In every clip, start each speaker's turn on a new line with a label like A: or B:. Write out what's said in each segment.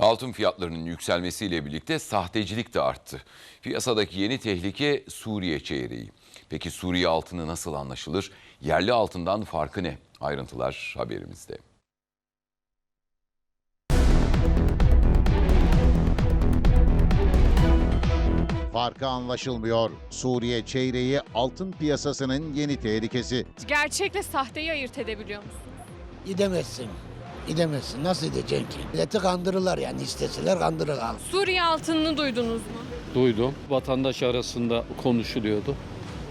A: Altın fiyatlarının yükselmesiyle birlikte sahtecilik de arttı. Piyasadaki yeni tehlike Suriye çeyreği. Peki Suriye altını nasıl anlaşılır? Yerli altından farkı ne? Ayrıntılar haberimizde.
B: Farkı anlaşılmıyor. Suriye çeyreği altın piyasasının yeni tehlikesi.
C: Gerçekle sahteyi ayırt edebiliyor musun?
D: Gidemezsin. Gidemezsin. Nasıl edeceksin ki? Milleti kandırırlar yani isteseler kandırırlar.
C: Suriye altınını duydunuz mu?
E: duydum. Vatandaş arasında konuşuluyordu.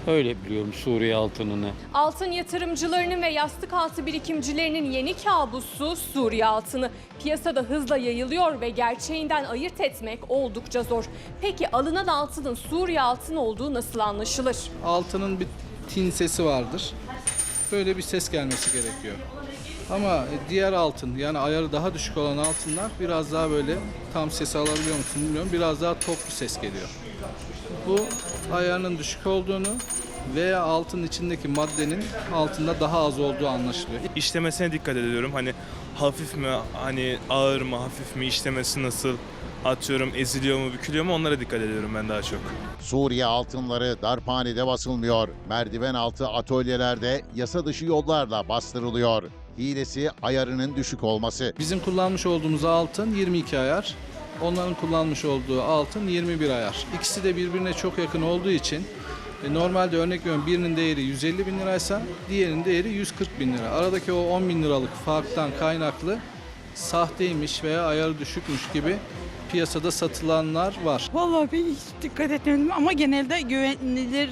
E: Öyle biliyorum Suriye altınını.
C: Altın yatırımcılarının ve yastık altı birikimcilerinin yeni kabusu Suriye altını. Piyasada hızla yayılıyor ve gerçeğinden ayırt etmek oldukça zor. Peki alınan altının Suriye altın olduğu nasıl anlaşılır?
F: altının bir tin sesi vardır. Böyle bir ses gelmesi gerekiyor. Ama diğer altın yani ayarı daha düşük olan altınlar biraz daha böyle tam sesi alabiliyor musun bilmiyorum. Biraz daha tok ses geliyor. Bu ayarının düşük olduğunu veya altın içindeki maddenin altında daha az olduğu anlaşılıyor.
G: İşlemesine dikkat ediyorum. Hani hafif mi, hani ağır mı, hafif mi, işlemesi nasıl, atıyorum eziliyor mu, bükülüyor mu onlara dikkat ediyorum ben daha çok.
B: Suriye altınları darphanede basılmıyor. Merdiven altı atölyelerde yasa dışı yollarla bastırılıyor. Hilesi ayarının düşük olması.
F: Bizim kullanmış olduğumuz altın 22 ayar. Onların kullanmış olduğu altın 21 ayar. İkisi de birbirine çok yakın olduğu için normalde örnek veriyorum birinin değeri 150 bin liraysa diğerinin değeri 140 bin lira. Aradaki o 10 bin liralık farktan kaynaklı sahteymiş veya ayarı düşükmüş gibi piyasada satılanlar var.
H: Vallahi ben hiç dikkat etmedim ama genelde güvenilir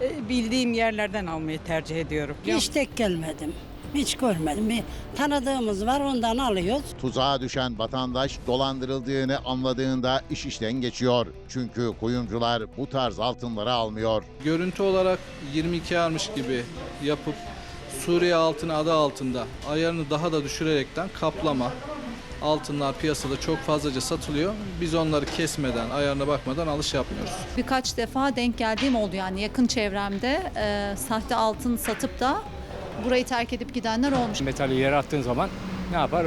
H: e, bildiğim yerlerden almayı tercih ediyorum.
I: Hiç tek gelmedim. Hiç görmedim. Bir tanıdığımız var ondan alıyoruz.
B: Tuzağa düşen vatandaş dolandırıldığını anladığında iş işten geçiyor. Çünkü kuyumcular bu tarz altınları almıyor.
F: Görüntü olarak 22 ayarmış gibi yapıp Suriye altını adı altında ayarını daha da düşürerekten kaplama altınlar piyasada çok fazlaca satılıyor. Biz onları kesmeden, ayarına bakmadan alış yapmıyoruz.
J: Birkaç defa denk geldiğim oldu yani yakın çevremde e, sahte altın satıp da burayı terk edip gidenler olmuş.
E: Metali yere attığın zaman ne yapar?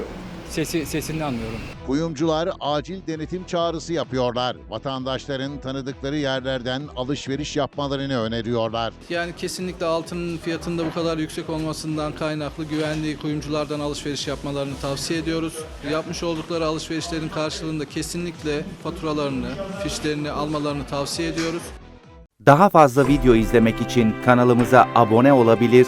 E: Sesi sesini anlıyorum.
B: Kuyumcular acil denetim çağrısı yapıyorlar. Vatandaşların tanıdıkları yerlerden alışveriş yapmalarını öneriyorlar.
F: Yani kesinlikle altının fiyatında bu kadar yüksek olmasından kaynaklı güvenliği kuyumculardan alışveriş yapmalarını tavsiye ediyoruz. Yapmış oldukları alışverişlerin karşılığında kesinlikle faturalarını, fişlerini almalarını tavsiye ediyoruz.
K: Daha fazla video izlemek için kanalımıza abone olabilir,